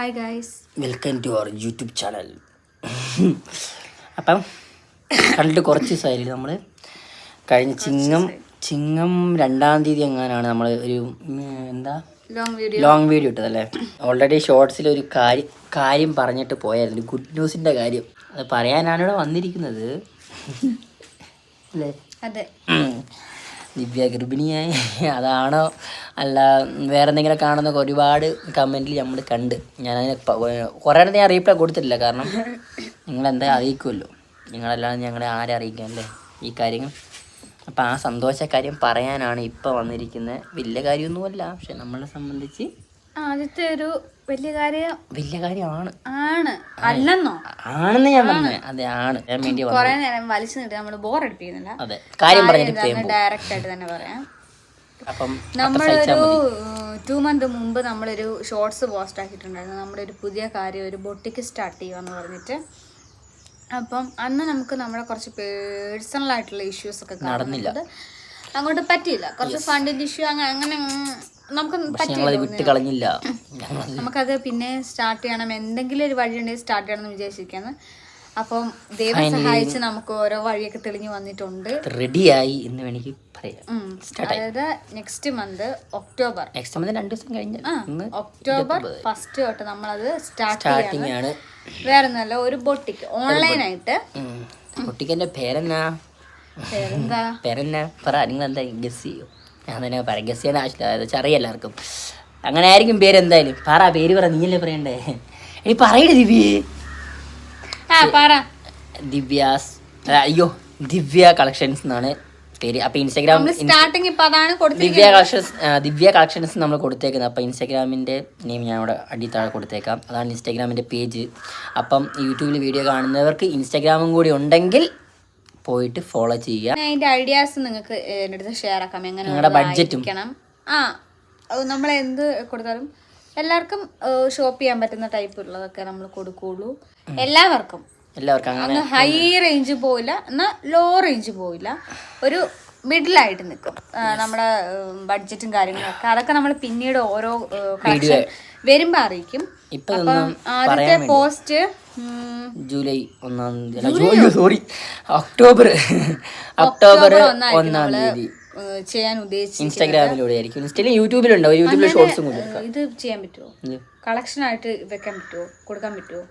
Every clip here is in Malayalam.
Hi guys welcome to our YouTube channel അപ്പം കണ്ടിട്ട് കുറച്ച് ദിവസമായില്ലേ നമ്മൾ കഴിഞ്ഞ ചിങ്ങം ചിങ്ങം രണ്ടാം തീയതി എങ്ങാനാണ് നമ്മൾ ഒരു എന്താ? ലോങ് വീഡിയോ ഇട്ടതല്ലേ? ഓൾറെഡി ഷോർട്സിൽ ഒരു കാര്യം കാര്യം പറഞ്ഞിട്ട് പോയായിരുന്നു. ഗുഡ് ന്യൂസിന്റെ കാര്യം. അത് പറയാനാണ് ഇവിടെ വന്നിരിക്കുന്നത്. അല്ലേ? അതെ. ദിവ്യ ഗർഭിണിയായി. അതാണോ? അല്ല വേറെ എന്തെങ്കിലും കാണുന്നൊക്കെ ഒരുപാട് കമന്റിൽ നമ്മൾ കണ്ട്. പ- കുറേ ഞാൻ റീപ്ലൈ കൊടുത്തിട്ടില്ല. കാരണം നിങ്ങളെന്താ അറിയിക്കുമല്ലോ നിങ്ങളല്ലാതെ ഞങ്ങളെ ആരെ അറിയിക്കാൻ അല്ലേ ഈ കാര്യങ്ങൾ അപ്പോൾ ആ സന്തോഷ കാര്യം പറയാനാണ് ഇപ്പോൾ വന്നിരിക്കുന്നത് വലിയ കാര്യമൊന്നുമല്ല. പക്ഷെ നമ്മളെ സംബന്ധിച്ച് ആദ്യത്തെ ഒരു വലിയ കാര്യം വലിയ കാര്യമാണ്. ആണ്. അല്ലെന്നോ? ആണെന്ന് ഞാൻ പറഞ്ഞു. അതെ ആണ്. ഞാൻ വേണ്ടി കൊറേ നേരം വലിച്ചു നീട്ടി നമ്മൾ ബോർ അടിപ്പിക്കുന്നില്ല. അതെ കാര്യം പറഞ്ഞിട്ട് ഡയറക്റ്റ് ആയിട്ട് തന്നെ പറയാം. അപ്പം നമ്മളൊരു ടു മന്ത് മുമ്പ് നമ്മളൊരു ഷോർട്സ് പോസ്റ്റ് ആക്കിയിട്ടുണ്ടായിരുന്നു. നമ്മുടെ ഒരു പുതിയ കാര്യം ഒരു ബൊട്ടിക്ക് സ്റ്റാർട്ട് ചെയ്യുമെന്ന് പറഞ്ഞിട്ട്. അപ്പം അന്ന് നമുക്ക് നമ്മുടെ കുറച്ച് പേഴ്സണൽ ആയിട്ടുള്ള ഇഷ്യൂസ് ഒക്കെ നടന്നില്ല. അങ്ങോട്ട് പറ്റിയില്ല. കുറച്ച് ഫണ്ടിന്റെ ഇഷ്യൂ അങ്ങനെ അങ്ങനെ നമുക്ക് പക്ഷെ ഞങ്ങളത് വിട്ട് കളഞ്ഞില്ല നമുക്കത് പിന്നെ സ്റ്റാർട്ട് ചെയ്യണം. എന്തെങ്കിലും ഒരു വഴി ഉണ്ടെങ്കിൽ സ്റ്റാർട്ട് ചെയ്യണം എന്ന് വിചാരിച്ചിരിക്കുകയാണ്. അപ്പം ദൈവം സഹായിച്ച് നമുക്ക് ഓരോ വഴിയൊക്കെ തെളിഞ്ഞു വന്നിട്ടുണ്ട്. റെഡിയായി എന്ന് വേണമെങ്കിൽ പറയാം. അതായത് next month October next month രണ്ട് ദിവസം കഴിഞ്ഞ്. ഒക്ടോബർ ഫസ്റ്റ് തൊട്ട് നമ്മളത് സ്റ്റാർട്ട് ആണ്. വേറെ ഒന്നല്ല ഒരു ബൊട്ടിക്ക് ഓൺലൈനായിട്ട് ബൊട്ടിക്കന്റെ പേരെന്നാ? പേരെന്താ? പേരെന്നാ? പറ നിങ്ങൾ എന്താ ഗസ് ചെയ്യോ? ഞാൻ തന്നെ പറയാം ഗസ് ആവശ്യമില്ല. അത് വെച്ചാൽ അറിയാം എല്ലാവർക്കും. അങ്ങനെ ആയിരിക്കും പേര് എന്തായാലും. പറ പേര് പറ നീയല്ലേ പറയണ്ടേ? ഇനി പറയടി ദിവ്യ. ആ പറ. ദിവ്യാസ് അയ്യോ ദിവ്യ കളക്ഷൻസ് എന്നാണ് പേര്. അപ്പൊ ഇൻസ്റ്റാഗ്രാം സ്റ്റാർട്ടിങ് ഇപ്പൊ അതാണ് ദിവ്യ കളക്ഷൻസ് ദിവ്യ കളക്ഷൻസ് നമ്മൾ കൊടുത്തേക്കുന്നത്. അപ്പൊ ഇൻസ്റ്റാഗ്രാമിന്റെ നെയിം ഞാൻ അവിടെ അടിത്താഴെ കൊടുത്തേക്കാം. അതാണ് ഇൻസ്റ്റാഗ്രാമിന്റെ പേജ് അപ്പം യൂട്യൂബിൽ വീഡിയോ കാണുന്നവർക്ക് ഇൻസ്റ്റാഗ്രാമും കൂടി ഉണ്ടെങ്കിൽ പോയിട്ട് ഫോളോ ചെയ്യുക. അതിന്റെ ഐഡിയാസ് നിങ്ങൾക്ക് എന്റെ അടുത്ത് ഷെയർ ആക്കാം. എങ്ങനെ നിങ്ങളുടെ ബഡ്ജറ്റും ആ നമ്മൾ എന്ത് കൊടുത്താലും എല്ലാവർക്കും ഷോപ്പ് ചെയ്യാൻ പറ്റുന്ന ടൈപ്പ് ഉള്ളതൊക്കെ നമ്മൾ കൊടുക്കുള്ളൂ. എല്ലാവർക്കും. എല്ലാവർക്കും അങ്ങനെ ഹൈ റേഞ്ച് പോയില്ല എന്നാൽ ലോ റേഞ്ച് പോയില്ല. ഒരു മിഡിലായിട്ട് നിൽക്കും നമ്മുടെ ബഡ്ജറ്റും കാര്യങ്ങളൊക്കെ അതൊക്കെ നമ്മൾ പിന്നീട് ഓരോ കളക്ഷൻ വരുമ്പോ അറിയിക്കും. അപ്പം ആദ്യത്തെ പോസ്റ്റ് ജൂലൈ ഒന്നാം തീയതി സോറി ഒക്ടോബർ ഒക്ടോബർ ഒന്നാം തീയതി. ചെയ്യാൻ ഉദ്ദേശിച്ചു ഇൻസ്റ്റാഗ്രാമിലൂടെ ആയിരിക്കും. ഇൻസ്റ്റയിൽ യൂട്യൂബിലുണ്ടാവും യൂട്യൂബിൽ ഷോർട്സും കൊടുക്കാം ഇത് ചെയ്യാൻ പറ്റുമോ? കളക്ഷൻ ആയിട്ട് വെക്കാൻ പറ്റുമോ? കൊടുക്കാൻ പറ്റുമോ?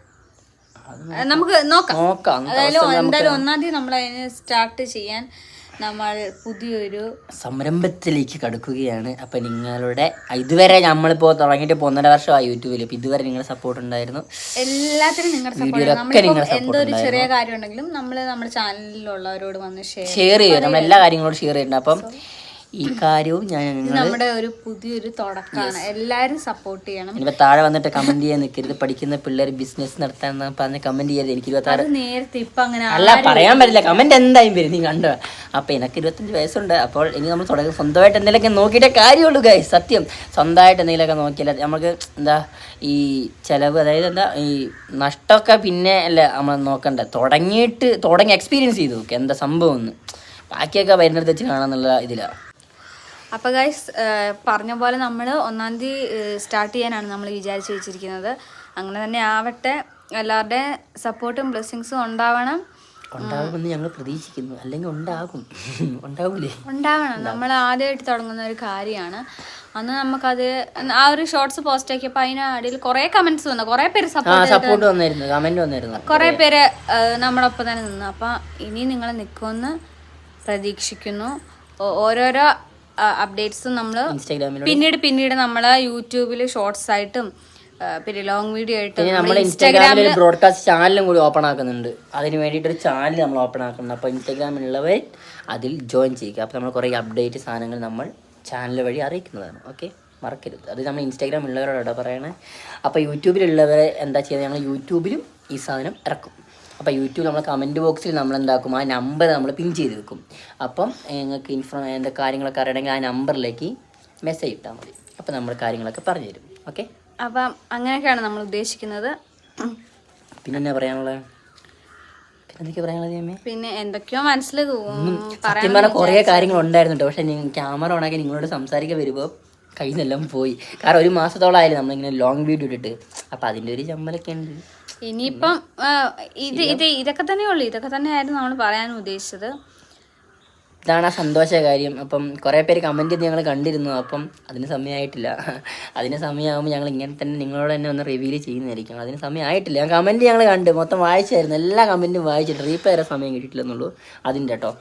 നമുക്ക് നോക്കാം. നോക്കാം അതായാലും എന്തായാലും ഒന്നാം തീയതി നമ്മൾ അതിന് സ്റ്റാർട്ട് ചെയ്യാൻ നമ്മൾ പുതിയൊരു സംരംഭത്തിലേക്ക് കടക്കുകയാണ്. അപ്പൊ നിങ്ങളുടെ ഇതുവരെ നമ്മളിപ്പോ തുടങ്ങിയിട്ട് ഒന്നര വർഷമായി യൂട്യൂബിൽ ഇപ്പൊ ഇതുവരെ നിങ്ങളുടെ സപ്പോർട്ട് ഉണ്ടായിരുന്നു. എല്ലാത്തിനും നിങ്ങളുടെ സപ്പോർട്ട് വീഡിയോയിലൊക്കെ നമ്മളിപ്പോ എന്തോ ഒരു ചെറിയ കാര്യം ഉണ്ടെങ്കിലും നമ്മൾ നമ്മുടെ ചാനലിലുള്ളവരോട് വന്ന് ഷെയർ ഷെയർ ചെയ്യും. നമ്മൾ എല്ലാ കാര്യങ്ങളോടും ഷെയർ ചെയ്യുന്നുണ്ട് അപ്പം ഈ കാര്യവും ഞാൻ നമ്മുടെ ഒരു പുതിയൊരു തുടക്കമാണ്. എല്ലാവരും സപ്പോർട്ട് ചെയ്യണം. ഇനിയിപ്പോ താഴെ വന്നിട്ട് കമന്റ് ചെയ്യാൻ നിൽക്കരുത് പഠിക്കുന്ന പിള്ളേർ ബിസിനസ് നടത്താൻ പറഞ്ഞ് കമന്റ് ചെയ്യരുത് എനിക്ക് ഇരുപത്തി അത് നേരത്തെ ഇപ്പൊ അങ്ങനെ അല്ല പറയാൻ പറ്റില്ല. കമന്റ് എന്തായാലും വരും. നീ കണ്ടോ? അപ്പൊ എനിക്ക് ഇരുപത്തഞ്ച് വയസ്സുണ്ട്. അപ്പോൾ ഇനി നമ്മൾ തുടങ്ങി. സ്വന്തമായിട്ട് എന്തെങ്കിലുമൊക്കെ നോക്കിയിട്ടേ കാര്യമുള്ളൂ ഗൈ സത്യം. സ്വന്തമായിട്ട് എന്തെങ്കിലുമൊക്കെ നോക്കിയാൽ നമുക്ക് എന്താ ഈ ചെലവ് അതായത് എന്താ ഈ നഷ്ടമൊക്കെ പിന്നെ അല്ല നമ്മൾ നോക്കണ്ട. തുടങ്ങിയിട്ട് തുടങ്ങി എക്സ്പീരിയൻസ് ചെയ്തു നോക്കുക എന്താ സംഭവം എന്ന്. ബാക്കിയൊക്കെ വരുന്നിടത്ത് വെച്ച് കാണാന്നുള്ള ഇതിലാണ് അപ്പൊ ഗൈസ് പറഞ്ഞ പോലെ നമ്മൾ ഒന്നാം തീയതി സ്റ്റാർട്ട് ചെയ്യാനാണ് നമ്മൾ വിചാരിച്ചു വെച്ചിരിക്കുന്നത്. അങ്ങനെ തന്നെ ആവട്ടെ. എല്ലാവരുടെ സപ്പോർട്ടും ബ്ലെസ്സിങ്സും ഉണ്ടാവണം. ഉണ്ടാകുമെന്ന് ഞങ്ങൾ പ്രതീക്ഷിക്കുന്നു. അല്ലെങ്കിൽ ഉണ്ടാകും. ഉണ്ടാവില്ലേ ഉണ്ടാവണം. നമ്മൾ ആദ്യമായിട്ട് തുടങ്ങുന്ന ഒരു കാര്യമാണ്. അന്ന് നമുക്കത് ആ ഒരു ഷോർട്സ് പോസ്റ്റ് ആക്കിയപ്പോൾ അതിന് അടിയിൽ കുറേ കമന്റ്സ് വന്നു. കുറേ പേര് സപ്പോർട്ട് വന്നായിരുന്നു കമന്റ് വന്നിരുന്നു. കുറേ പേര് നമ്മളൊപ്പം തന്നെ നിന്നു. അപ്പം ഇനി നിങ്ങൾ നിൽക്കുമെന്ന് പ്രതീക്ഷിക്കുന്നു. ഓരോരോ അപ്ഡേറ്റ്സും നമ്മൾ ഇൻസ്റ്റാഗ്രാമിൽ പിന്നീട് പിന്നീട് നമ്മൾ യൂട്യൂബിൽ ഷോർട്സ് ആയിട്ടും പിന്നെ ലോങ് വീഡിയോ ആയിട്ടും നമ്മൾ ഇൻസ്റ്റാഗ്രാമിൽ ബ്രോഡ്കാസ്റ്റ് ചാനലും കൂടി ഓപ്പൺ ആക്കുന്നുണ്ട്. അതിന് വേണ്ടിയിട്ട് ഒരു ചാനൽ നമ്മൾ ഓപ്പൺ ആക്കുന്നുണ്ട്. അപ്പോൾ ഇൻസ്റ്റാഗ്രാമിലുള്ളവർ അതിൽ ജോയിൻ ചെയ്യുക. അപ്പോൾ നമ്മൾ കുറേ അപ്ഡേറ്റ് സാധനങ്ങൾ നമ്മൾ ചാനൽ വഴി അറിയിക്കുന്നതാണ്. ഓക്കെ മറക്കരുത്. അത് നമ്മൾ ഇൻസ്റ്റാഗ്രാമിലുള്ളവരോടാണ് പറയണേ. അപ്പോൾ യൂട്യൂബിലുള്ളവരെ എന്താ ചെയ്യുന്നത് ഞങ്ങൾ യൂട്യൂബിലും ഈ സാധനം ഇറക്കും. അപ്പോൾ യൂട്യൂബ് നമ്മൾ കമന്റ് ബോക്സിൽ നമ്മൾ എന്താക്കും ആ നമ്പർ നമ്മൾ പിൻ ചെയ്ത് വെക്കും. അപ്പം നിങ്ങൾക്ക് ഇൻഫോ എന്താ കാര്യങ്ങളൊക്കെ അറിയണമെങ്കിൽ ആ നമ്പറിലേക്ക് മെസ്സേജ് ഇട്ടാൽ മതി. അപ്പോൾ നമ്മൾ കാര്യങ്ങളൊക്കെ പറഞ്ഞു തരും ഓക്കെ അപ്പം അങ്ങനെയൊക്കെയാണ് നമ്മൾ ഉദ്ദേശിക്കുന്നത്. പിന്നെ എന്നാ പറയാനുള്ളത് അമ്മേ? പിന്നെ എന്തൊക്കെയോ മനസ്സിൽ സത്യം കുറേ കാര്യങ്ങൾ ഉണ്ടായിരുന്നു പക്ഷെ ക്യാമറ ഓണാക്കി നിങ്ങളോട് സംസാരിക്കാൻ വരുമ്പോൾ കയ്യിൽ നിന്നെല്ലാം പോയി. കാരണം ഒരു മാസത്തോളമായാലും നമ്മളിങ്ങനെ ലോങ് വീഡിയോ ഇട്ടിട്ട്. അപ്പം അതിന്റെ ഒരു ചമ്മലൊക്കെ ഉണ്ട്. ഇനിയിപ്പം ഇത് ഇത് ഇതൊക്കെ തന്നെ ഉള്ളു. ഇതൊക്കെ തന്നെയായിരുന്നു നമ്മൾ പറയാൻ ഉദ്ദേശിച്ചത്. ഇതാണ് ആ സന്തോഷ കാര്യം. അപ്പം കുറേ പേര് കമന്റ് ചെയ്ത് ഞങ്ങൾ കണ്ടിരുന്നു. അപ്പം അതിന് സമയമായിട്ടില്ല. അതിന് സമയമാകുമ്പോൾ ഞങ്ങൾ ഇങ്ങനെ തന്നെ നിങ്ങളോട് തന്നെ ഒന്ന് റിവീൽ ചെയ്യുന്നതായിരിക്കും. അതിന് സമയമായിട്ടില്ല. ഞാൻ കമന്റ് ഞങ്ങൾ കണ്ട്. മൊത്തം വായിച്ചായിരുന്നു. എല്ലാ കമന്റും വായിച്ചിട്ട് റീപ്ലൈ തരാൻ സമയം കിട്ടിയിട്ടില്ലെന്നുള്ളൂ. അതിന്റെ കേട്ടോ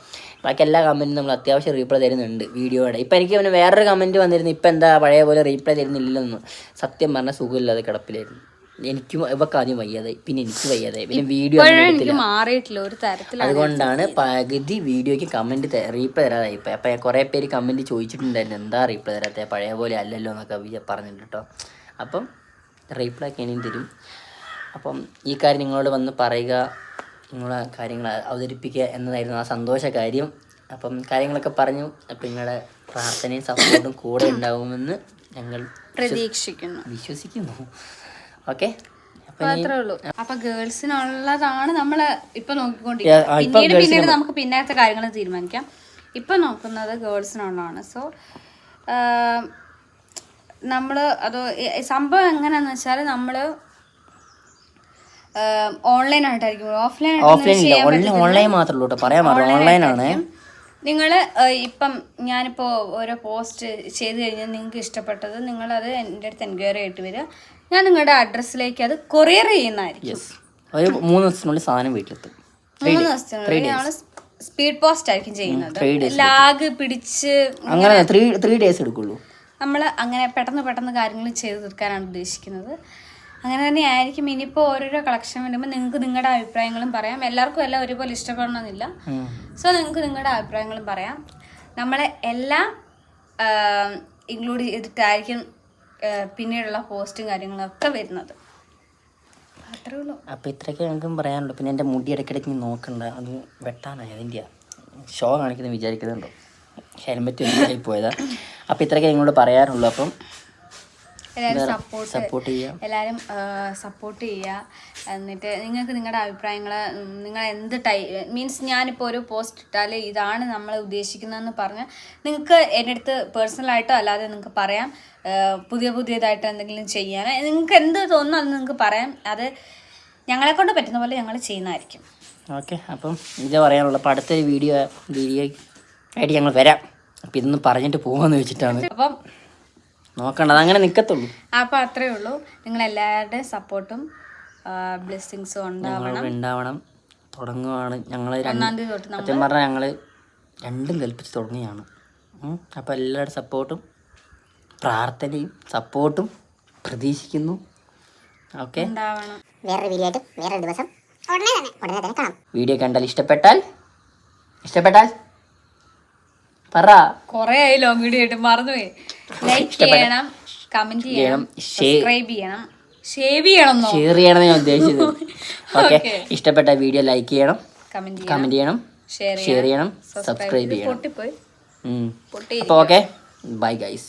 ബാക്കി എല്ലാ കമന്റും നമ്മൾ അത്യാവശ്യം റീപ്ലൈ തരുന്നുണ്ട് വീഡിയോയുടെ ഇപ്പം എനിക്ക് പിന്നെ വേറൊരു കമന്റ് വന്നിരുന്നു. ഇപ്പം എന്താ പഴയ പോലെ റീപ്ലൈ തരുന്നില്ലെന്ന് സത്യം പറഞ്ഞാൽ സുഖമില്ലാതെ കിടപ്പിലായിരുന്നു. എനിക്കും ഇവക്ക് ആദ്യം വയ്യാതായി. പിന്നെ എനിക്ക് വയ്യാതായി. പിന്നെ വീഡിയോ എനിക്ക് മാറിയിട്ടില്ല ഒരു തരത്തിൽ അതുകൊണ്ടാണ് പകുതി വീഡിയോക്ക് കമന്റ് റീപ്ലൈ തരാതായി. ഇപ്പം അപ്പം കുറേ പേര് കമന്റ് ചോദിച്ചിട്ടുണ്ടായിരുന്നു. എന്താ റീപ്ലൈ തരാത്ത? പഴയ പോലെ അല്ലല്ലോ എന്നൊക്കെ പറഞ്ഞിട്ട് കേട്ടോ അപ്പം റീപ്ലൈ ഒക്കെ ഇനിയും തരും. അപ്പം ഈ കാര്യം നിങ്ങളോട് വന്ന് പറയുക നിങ്ങളെ കാര്യങ്ങൾ അവതരിപ്പിക്കുക എന്നതായിരുന്നു ആ സന്തോഷ കാര്യം. അപ്പം കാര്യങ്ങളൊക്കെ പറഞ്ഞു. അപ്പം നിങ്ങളുടെ പ്രാർത്ഥനയും സപ്പോർട്ടും കൂടെ ഉണ്ടാവുമെന്ന് ഞങ്ങൾ പ്രതീക്ഷിക്കുന്നു. വിശ്വസിക്കുന്നു. ഓക്കെ. അപ്പം ഗേൾസിനുള്ളതാണ് നമ്മൾ ഇപ്പൊ നോക്കിക്കൊണ്ടിരിക്കുന്നത്. പിന്നീട് പിന്നീട് നമുക്ക് പിന്നത്തെ കാര്യങ്ങൾ തീരുമാനിക്കാം. ഇപ്പൊ നോക്കുന്നത് ഗേൾസിനുള്ളതാണ്. സോ നമ്മൾ അത് സംഭവം എങ്ങനെയാന്ന് വെച്ചാൽ നമ്മൾ ഓൺലൈൻ ആയിട്ടായിരിക്കും. ഓഫ്ലൈൻ ഓഫ്ലൈൻ ഓൺലൈൻ മാത്രമേ ഉള്ളൂ പറയാൻ പറഞ്ഞു ഓൺലൈൻ ആണ്. നിങ്ങൾ ഇപ്പം ഞാനിപ്പോൾ ഓരോ പോസ്റ്റ് ചെയ്ത് കഴിഞ്ഞാൽ നിങ്ങൾക്ക് ഇഷ്ടപ്പെട്ടത് നിങ്ങളത് എന്റെ അടുത്ത് എൻക്വയറി ആയിട്ട് വരിക. ഞാൻ നിങ്ങളുടെ അഡ്രസ്സിലേക്ക് അത് കൊറിയർ ചെയ്യുന്നതായിരിക്കും. ഒരു മൂന്ന് ദിവസത്തിനുള്ളിൽ സാധനം വീട്ടിലെത്തും. മൂന്ന് ദിവസത്തിനുള്ളിൽ ഞങ്ങൾ സ്പീഡ് പോസ്റ്റ് ആയിരിക്കും ചെയ്യുന്നത്. ലാഗ് പിടിച്ച് അങ്ങനെ ത്രീ ത്രീ ഡേയ്സ് എടുക്കുള്ളൂ. നമ്മൾ അങ്ങനെ പെട്ടെന്ന് പെട്ടെന്ന് കാര്യങ്ങൾ ചെയ്ത് തീർക്കാനാണ് ഉദ്ദേശിക്കുന്നത്. അങ്ങനെ തന്നെ ആയിരിക്കും. ഇനിയിപ്പോൾ ഓരോരോ കളക്ഷൻ വരുമ്പോൾ നിങ്ങൾക്ക് നിങ്ങളുടെ അഭിപ്രായങ്ങളും പറയാം. എല്ലാവർക്കും എല്ലാം ഒരുപോലെ ഇഷ്ടപ്പെടണമെന്നില്ല. സോ നിങ്ങൾക്ക് നിങ്ങളുടെ അഭിപ്രായങ്ങളും പറയാം. നമ്മളെ എല്ലാം ഇൻക്ലൂഡ് ചെയ്തിട്ടായിരിക്കും പിന്നീടുള്ള പോസ്റ്റും കാര്യങ്ങളൊക്കെ വരുന്നത്. അത്രേ ഉള്ളൂ. അപ്പോൾ ഇത്രയൊക്കെ ഞങ്ങൾക്കും പറയാനുള്ളൂ. പിന്നെ എന്റെ മുടി ഇടയ്ക്കിടയ്ക്ക് നോക്കണ്ട. അത് വെട്ടാനായി അതിന്റെ ഷോ കാണിക്കുന്നത് വിചാരിക്കുന്നുണ്ടോ? ഹെൽമെറ്റ് ആയി പോയതാ. അപ്പോൾ ഇത്രയൊക്കെ നിങ്ങളോട് പറയാനുള്ളൂ. അപ്പം എല്ലാവരും സപ്പോർട്ട് സപ്പോർട്ട് ചെയ്യാം. എല്ലാവരും സപ്പോർട്ട് ചെയ്യുക എന്നിട്ട് നിങ്ങൾക്ക് നിങ്ങളുടെ അഭിപ്രായങ്ങൾ നിങ്ങൾ എന്ത് ടൈ മീൻസ് ഞാനിപ്പോൾ ഒരു പോസ്റ്റ് ഇട്ടാൽ ഇതാണ് നമ്മൾ ഉദ്ദേശിക്കുന്നതെന്ന് പറഞ്ഞ് നിങ്ങൾക്ക് എന്റെ അടുത്ത് പേഴ്സണലായിട്ടോ അല്ലാതെ നിങ്ങൾക്ക് പറയാം. പുതിയ പുതിയതായിട്ട് എന്തെങ്കിലും ചെയ്യാൻ. നിങ്ങൾക്ക് എന്ത് തോന്നുന്നു അത് നിങ്ങൾക്ക് പറയാം. അത് ഞങ്ങളെ കൊണ്ട് പറ്റുന്ന പോലെ ഞങ്ങൾ ചെയ്യുന്നതായിരിക്കും. ഓക്കെ അപ്പം ഇതേ പറയാനുള്ളത് അപ്പോൾ അടുത്തൊരു വീഡിയോ വീഡിയോ ആയിട്ട് ഞങ്ങൾ വരാം. അപ്പം ഇതൊന്നും പറഞ്ഞിട്ട് പോകാമെന്ന് വെച്ചിട്ടാണ്. അപ്പം നോക്കണ്ട അങ്ങനെ നിക്കത്തുള്ളൂ. അപ്പൊ അത്രേ ഉള്ളൂ. നിങ്ങൾ എല്ലാവരുടെയും സപ്പോർട്ടും ബ്ലെസ്സിങ്സും ഉണ്ടാവണം. തുടങ്ങുവാണ്. ഞങ്ങൾ രണ്ട് ഒന്നാം തീയതി തൊട്ട് നമ്മൾ സത്യം പറഞ്ഞാൽ ഞങ്ങൾ രണ്ടും കൽപ്പിച്ച് തുടങ്ങിയാണ് അപ്പോൾ എല്ലാവരുടെ സപ്പോർട്ടും പ്രാർത്ഥനയും സപ്പോർട്ടും പ്രതീക്ഷിക്കുന്നു. ഓക്കെ? വേറൊരു വീഡിയോ ആയിട്ട് വേറൊരു ദിവസം ഉടനെ തന്നെ ഉടനെ തന്നെ കാണാം. വീഡിയോ കണ്ടാൽ ഇഷ്ടപ്പെട്ടാൽ ഇഷ്ടപ്പെട്ടാൽ പറ. കൊറേ ആയി ലോങ് വീഡിയോ ആയിട്ട് മറന്നുപോയി. ലൈക്ക് ചെയ്യണം കമന്റ് ചെയ്യണം സബ്സ്ക്രൈബ് ചെയ്യണം ഷേവ് ചെയ്യണം ഷെയർ ചെയ്യണമെന്ന് ഞാൻ ഉദ്ദേശിച്ചത്. ഓക്കെ. ഇഷ്ടപ്പെട്ട വീഡിയോ ലൈക്ക് ചെയ്യണം കമന്റ് ചെയ്യണം ഷെയർ ചെയ്യണം സബ്സ്ക്രൈബ് ചെയ്യണം. ഓക്കെ. Bye guys